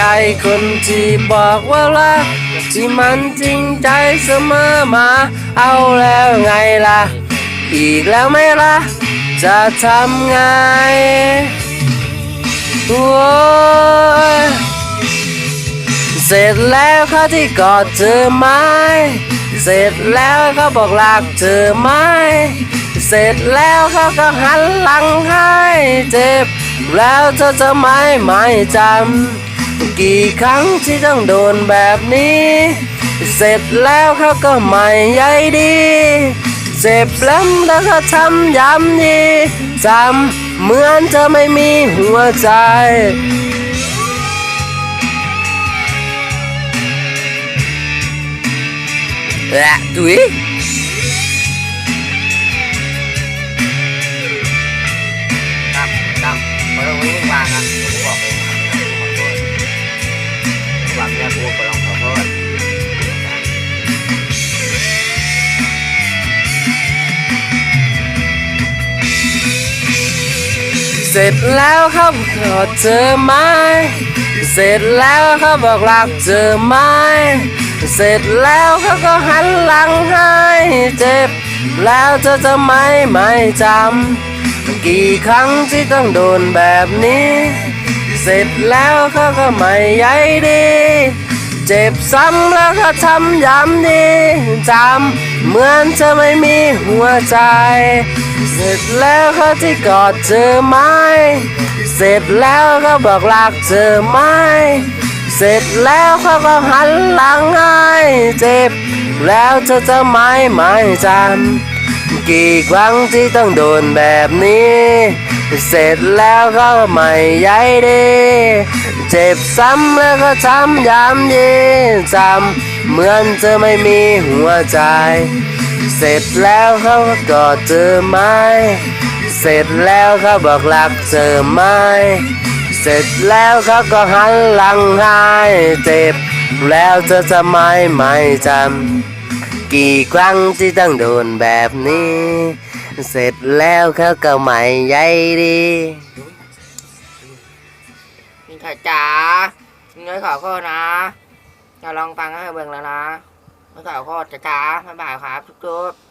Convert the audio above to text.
ไอคนที่บอกว่ารักที่มันจริงใจเสมอมา เอาแล้วไงล่ะ อีกแล้วไหม่ล่ะ จะทำไงโอ้ยเสร็จแล้วเขาที่กอดเธอไหมเสร็จแล้วเขาบอกรักเธอไหมเสร็จแล้วเขาก็หันหลังให้เจ็บ แล้วเธอจะไม่ไม่จำ กี่ครั้งที่ต้องโดนแบบนี้ เสร็จแล้วเขาก็ไม่ใยดี เจ็บแล้วแล้วก็ทำย้ำดีจำเหมือนเธอไม่มีหัวใจแหละดุย สร็จแล้วเขากอดเธอไหมเสร็จแล้วเขาบอกรักเธอไหมเสร็จแล้วเขาก็หันหลังให้เจ็บ แล้วเธอจะไม่ไม่จำกี่ครั้งที่ต้องโดนแบบนี้ เสร็จแล้วเขาก็ไม่ใยดี เจ็บซ้ำแล้วก็ทำย้ำดีจำเหมือนเธอไม่มีหัวใจ เสร็จแล้วเขาที่กอดเธอไหมเสร็จแล้วก็บอกรักเธอไหมเสร็จแล้วเขาก็หันหลังให้เจ็บ แล้วเธอจะไม่ไม่จำกี่ครั้งที่ต้องโดนแบบนี้ เสร็จแล้วก็ไม่ใยดี เจ็บซ้ำแล้วก็ทำย้ำยีจำเหมือนเธอไม่มีหัวใจ เสร็จแล้วเขาก็กอดเธอไหมเสร็จแล้วเขาบอกรักเธอไหมเสร็จแล้วเขาก็หันหลังให้เจ็บแล้วเธอจะไม่ไม่จำกี่ครั้งที่ต้องโดนแบบนี้ เสร็จแล้วเขาก็ไม่ใยดี นี่จ๋าเงยขอโทษนะจะลองฟังให้เบิ่งแล้วนะไม่ขอโทษจ๋าจ๋าบ๊ายบายครับทุกๆ